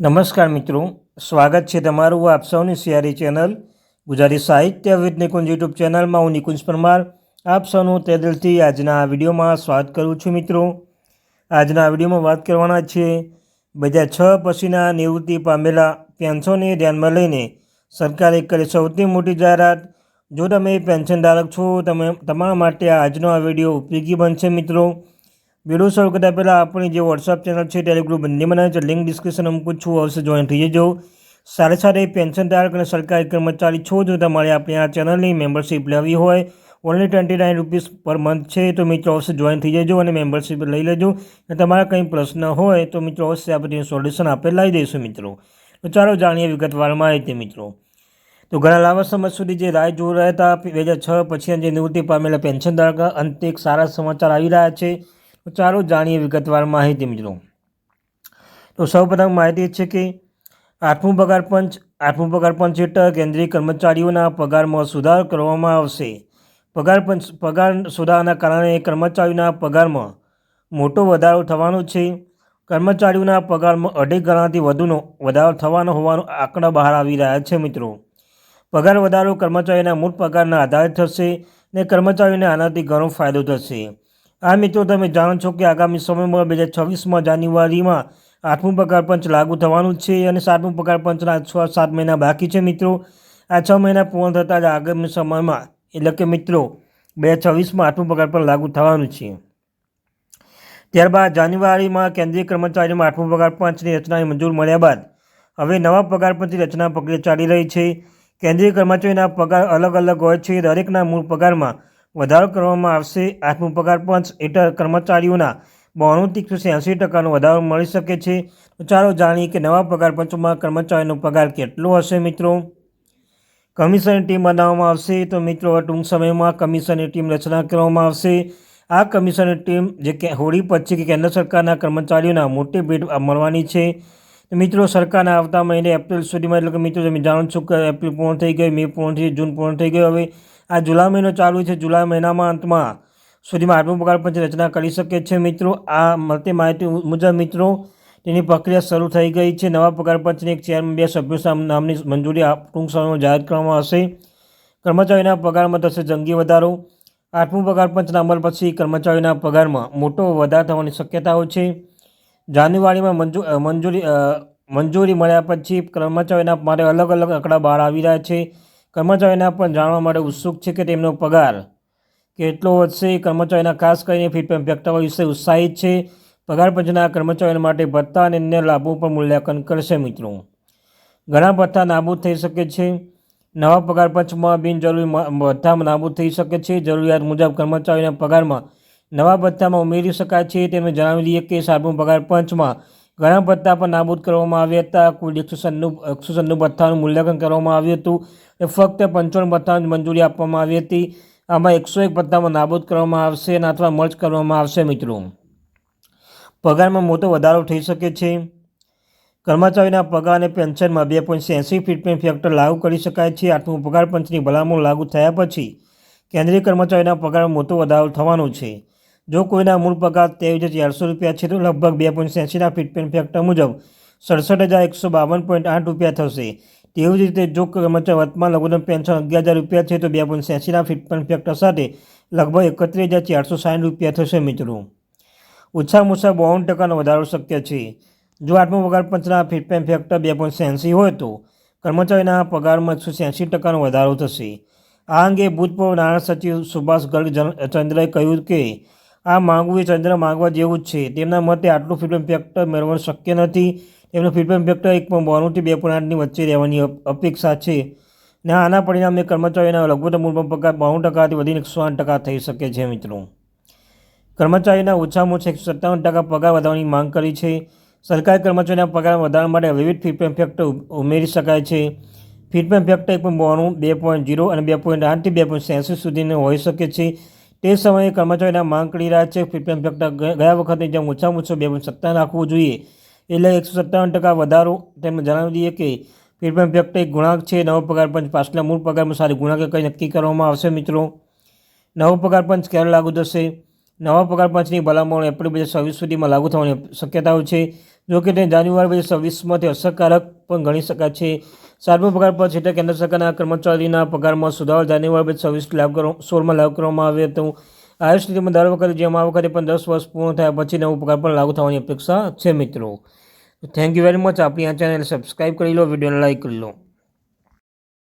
નમસ્કાર મિત્રો, સ્વાગત છે તમારું આપ સૌની સિયારી ચેનલ ગુજરાતી સાહિત્ય વિદ નિકુંજ યુટ્યુબ ચેનલમાં. હું નિકુંજ પરમાર. આપ સૌનું તે દિલથી આજના આ વિડીયોમાં સ્વાગત કરું છું મિત્રો. આજના વિડીયોમાં વાત કરવાના છે બે હજાર છ પછીના નિવૃત્તિ પામેલા પેન્શનને ધ્યાનમાં લઈને. સરકારે કરી સૌથી મોટી જાહેરાત, જો તમે પેન્શન ધારક છો, તમે તમારા માટે આજનો આ વીડિયો ઉપયોગી બનશે મિત્રો. વીડિયો શરૂ કરતા પહેલાં આપણી જે વોટ્સઅપ ચેનલ છે ટેલિગ્રુપ બંને છે. લિંક ડિસ્ક્રિપ્શન મૂકું છું અવશ્ય જોઈન થઈ જજો. સાથે પેન્શન ધારક અને સરકારી કર્મચારી છો જો તમારે આપણી આ ચેનલની મેમ્બરશીપ લેવી હોય only twenty nine rupees per month છે, તો મિત્રો અવશ્ય જોઈન થઈ જજો અને મેમ્બરશિપ લઈ લેજો. અને તમારા કંઈ પ્રશ્ન હોય, તો મિત્રો અવશ્ય આપણે સોલ્યુશન આપે લાવી દઈશું મિત્રો. તો ચાલો જાણીએ વિગતવાર માહિતી મિત્રો. તો ઘણા લાંબા સમય સુધી જે રાહ જોઈ રહ્યા હતા, બે હજાર છ પછી જે નિવૃત્તિ પામેલા પેન્શન ધારક અંતે એક સારા સમાચાર આવી રહ્યા છે. તો ચાલો જાણીએ વિગતવાર માહિતી, મિત્રો. તો સૌપ્રથમ માહિતી છે કે આઠમું પગાર પંચ, આઠમું પગાર પંચ હેઠળ કેન્દ્રીય કર્મચારીઓના પગારમાં સુધારો કરવામાં આવશે. પગાર પંચ, પગાર સુધારાના કારણે કર્મચારીઓના પગારમાં મોટો વધારો થવાનો છે. કર્મચારીઓના પગારમાં અઢી ગણાથી વધુનો વધારો થવાનો હોવાનો આંકડા બહાર આવી રહ્યા છે, મિત્રો. પગાર વધારો કર્મચારીના મૂળ પગારના આધારે થશે અને કર્મચારીઓને આનાથી ઘણો ફાયદો થશે. આ મિત્રો તમે જાણો છો કે આગામી સમયમાં બે હજાર છવ્વીસમાં જાન્યુઆરીમાં આઠમું પગાર પંચ લાગુ થવાનું છે અને સાતમું પગાર પંચના છ સાત મહિના બાકી છે મિત્રો. આ છ મહિના પૂર્ણ થતાં જ આગામી સમયમાં, એટલે કે મિત્રો, બે હજાર છવ્વીસમાં આઠમું પગાર પણ લાગુ થવાનું છે. ત્યારબાદ જાન્યુઆરીમાં કેન્દ્રીય કર્મચારીઓમાં આઠમું પગાર પંચની રચના મંજૂર મળ્યા બાદ, હવે નવા પગાર પંચની રચના પ્રક્રિયા ચાલી રહી છે. કેન્દ્રીય કર્મચારીના પગાર અલગ અલગ હોય છે. દરેકના મૂળ પગારમાં વધારો કરવામાં આવશે. આઠમું પગાર પંચ હેઠળ કર્મચારીઓના બોણુંથી એંસી ટકાનો વધારો મળી શકે છે. તો ચાલો જાણીએ કે નવા પગાર પંચમાં કર્મચારીનો પગાર કેટલો હશે મિત્રો? કમિશનની ટીમ બનાવવામાં આવશે. તો મિત્રો, ટૂંક સમયમાં કમિશનની ટીમ રચના કરવામાં આવશે. આ કમિશનની ટીમ જે કે હોળી પછી કે કેન્દ્ર સરકારના કર્મચારીઓના મોટી ભેટ મળવાની છે. મિત્રો, સરકારના આવતા મહિને એપ્રિલ સુધીમાં, એટલે કે મિત્રો, તમે જાણો છો કે એપ્રિલ પૂર્ણ થઈ ગઈ મે પૂર્ણ થઈ જૂન પૂર્ણ થઈ ગયો. હવે આ જુલાઈ મહિનો ચાલુ છે. જુલાઈ મહિનામાં અંતમાં સુધીમાં આઠમું પગાર પંચ રચના કરી શકે છે મિત્રો. આ મળતી માહિતી મુજબ મિત્રો, તેની પ્રક્રિયા શરૂ થઈ ગઈ છે. નવા પગાર પંચની એક ચેરમેન બે સભ્યો નામની મંજૂરી ટૂંક સમયમાં જાહેર કરવામાં આવશે. કર્મચારીના પગારમાં થશે જંગી વધારો. આઠમું પગાર પંચના અમલ પછી કર્મચારીના પગારમાં મોટો વધારો થવાની શક્યતાઓ છે. જાન્યુઆરીમાં મંજૂ મંજૂરી મંજૂરી મળ્યા પછી કર્મચારીના માટે અલગ અલગ આંકડા બહાર આવી રહ્યા છે. કર્મચારીના પણ જાણવા માટે ઉત્સુક છે કે તેમનો પગાર કેટલો વધશે. કર્મચારીના ખાસ કરીને ફીડબેક વ્યક્તવા વિશે ઉત્સાહિત છે. પગાર પંચના કર્મચારીઓ માટે ભત્તા અને અન્ય લાભો પર મૂલ્યાંકન કરશે મિત્રો. ઘણા ભથ્થા નાબૂદ થઈ શકે છે. નવા પગાર પંચમાં બિનજરૂરી ભથ્થા નાબૂદ થઈ શકે છે. જરૂરિયાત મુજબ કર્મચારીના પગારમાં નવા ભથ્થામાં ઉમેરી શકાય છે તેમણે જણાવી દઈએ કે સાતમું પગાર પંચમાં ઘણા ભથ્થા પર નાબૂદ કરવામાં આવ્યા હતા. કુલ એકસો સન્નું એકસો સન્નું ભથ્થાનું મૂલ્યાંકન કરવામાં આવ્યું હતું ફક્ત પંચાવન ભથ્થાની મંજૂરી આપવામાં આવી હતી. આમાં એકસો એક ભથ્થામાં નાબૂદ કરવામાં આવશે અને અથવા મર્જ કરવામાં આવશે મિત્રો. પગારમાં મોટો વધારો થઈ શકે છે. કર્મચારીના પગાર અને પેન્શનમાં બે પોઈન્ટ એંસી ફીટમેન્ટ ફેક્ટર લાગુ કરી શકાય છે. આઠમું પગાર પંચની ભલામણ લાગુ થયા પછી કેન્દ્રીય કર્મચારીના પગારમાં મોટો વધારો થવાનો છે. જો કોઈના મૂળ પગાર ત્રેવીસ હજાર ચારસો રૂપિયા છે તો લગભગ બે પોઈન્ટ એંસીના ફીટમેન્ટ ફેક્ટર મુજબ સડસઠ હજાર એકસો બાવન પોઈન્ટ આઠ રૂપિયા થશે. તેવી જ રીતે જો કર્મચારી વર્તમાન લઘુત્તમ પેન્શન અગિયાર હજાર રૂપિયા છે તો બે પોઈન્ટ એંસીના ફીટમેન્ટ ફેક્ટર સાથે લગભગ એકત્રીસ હજાર ચારસો સાઠ રૂપિયા થશે મિત્રો. ઓછામાં ઓછા બાવન ટકાનો વધારો શક્ય છે. જો આઠમો પગાર પંચના ફીટમેન્ટ ફેક્ટર બે પોઈન્ટ એંસી હોય તો કર્મચારીના પગારમાં એકસો એંસી ટકાનો વધારો થશે. આ અંગે ભૂતપૂર્વ નાણાં સચિવ સુભાષ ગર્ગ ચંદ્રએ કહ્યું કે આ માંગવું એ ચંદ્ર માંગવા જેવું જ છે. તેમના મતે આટલું ફીડબેક ફેક્ટર મેળવવાનું શક્ય નથી. તેમનું ફીડબેક ફેક્ટર એક પોઈન્ટ બોણુંથી બે પોઈન્ટ આઠની વચ્ચે રહેવાની અપેક્ષા છે. ને આના પરિણામે કર્મચારીના લઘુત્તમ મૂળભૂત પગાર બાણું ટકાથી વધીને એકસો આઠ ટકા થઈ શકે છે મિત્રો. કર્મચારીના ઓછામાં ઓછા એકસો સત્તાવન ટકા પગાર વધારવાની માંગ કરી છે. સરકારી કર્મચારીના પગાર વધારવા માટે વિવિધ ફીડબેક ફેક્ટર ઉમેરી શકાય છે. ફીડબેક ફેક્ટર એક પોઈન્ટ બોણું બે પોઈન્ટ જીરો અને બે પોઈન્ટ આઠથી બે પોઈન્ટ એંસી સુધીનો હોઈ શકે છે. તે સમયે કર્મચારીના માંગ કરી રહ્યા છે. ફીડબેક ફેક્ટર ગયા વખતે જેમ ઓછામાં ઓછો બે પોઈન્ટ સત્તાવન રાખવું જોઈએ એટલે એકસો સત્તાવન ટકા વધારો તેમને જણાવી દઈએ કે ફીડબેક ફેક્ટ એક ગુણાંક છે. નવો પગાર પંચ પાછલા મૂળ પગારમાં સારી ગુણાંક કંઈ નક્કી કરવામાં આવશે મિત્રો. નવો પગાર પંચ ક્યારે લાગુ થશે? નવા પગાર પંચની ભલામણ એપ્રિલ બે હજાર સુધીમાં લાગુ થવાની શક્યતાઓ છે. જો કે તે જાન્યુઆરી બે હજાર છવ્વીસમાંથી અસરકારક પણ ગણી શકાય છે. સાતમો પગાર પર છેટા કેન્દ્ર સરકારના કર્મચારીના પગારમાં સુધારો જાન્યુઆરી બે હજાર લાગુ સોળમાં લાગુ કરવામાં આવ્યો હતો. આ સ્થિતિમાં દર વખતે જેમ આ વખતે પણ દસ વર્ષ પૂર્ણ થયા પછી નવો પગાર પણ લાગુ થવાની અપેક્ષા છે મિત્રો. થેન્ક યુ વેરી મચ આપણી આ ચેનલ સબસ્ક્રાઈબ કરી લો, વિડીયોને લાઈક કરી લો.